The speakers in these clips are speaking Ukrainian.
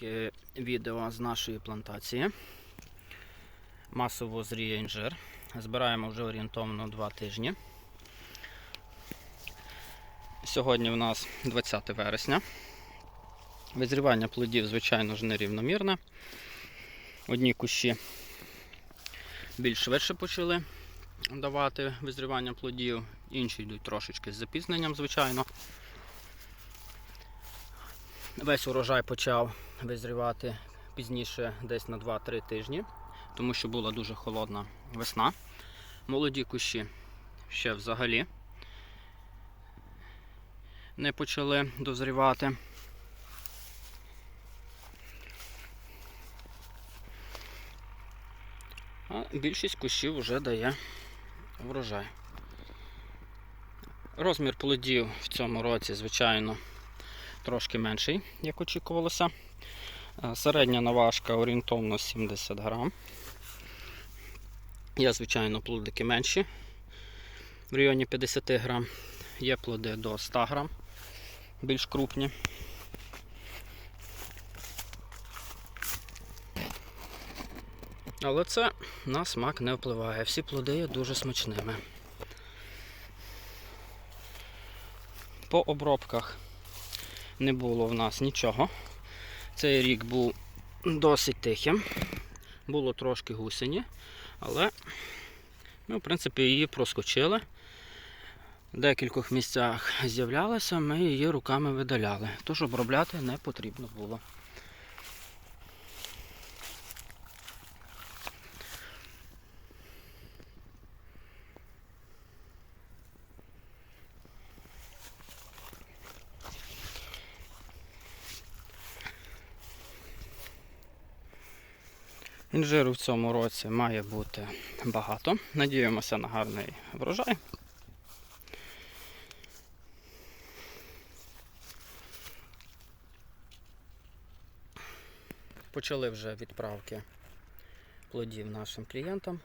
Таке відео з нашої плантації. Масово зріє інжир. Збираємо вже орієнтовно 2 тижні. Сьогодні у нас 20 вересня. Визрівання плодів, звичайно ж, нерівномірне. Одні кущі більш швидше почали давати визрівання плодів, інші йдуть трошечки з запізненням, звичайно. Весь урожай почав визрівати пізніше, десь на 2-3 тижні, тому що була дуже холодна весна. Молоді кущі ще взагалі не почали дозрівати. А більшість кущів вже дає врожай. Розмір плодів в цьому році, звичайно, трошки менший, як очікувалося. Е, Середня наважка орієнтовно 70 грам. Є, звичайно, плодики менші в районі 50 грам. Є плоди до 100 грам, більш крупні. Але це на смак не впливає. Всі плоди є дуже смачними. По обробках не було в нас нічого. Цей рік був досить тихим. Було трошки гусені, але ми, в принципі, її проскочили. В декількох місцях з'являлася, ми її руками видаляли. Тож обробляти не потрібно було. Інжиру в цьому році має бути багато. Надіємося на гарний врожай. Почали вже відправки плодів нашим клієнтам.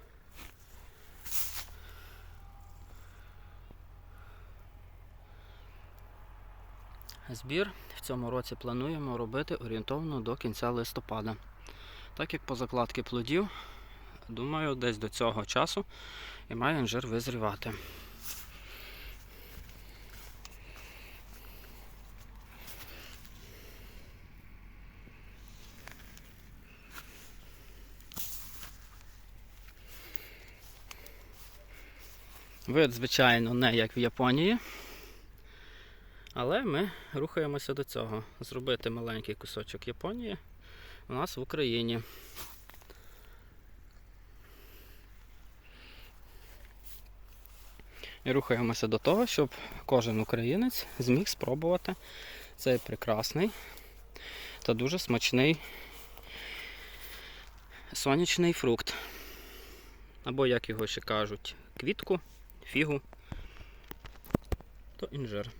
Збір в цьому році плануємо робити орієнтовно до кінця листопада. Так як по закладці плодів, думаю, десь до цього часу і має інжир визрівати. Вид, звичайно, не як в Японії. Але ми рухаємося до цього. Зробити маленький кусочок Японії у нас в Україні. І рухаємося до того, щоб кожен українець зміг спробувати цей прекрасний та дуже смачний сонячний фрукт. Або, як його ще кажуть, квітку, фігу, то інжир.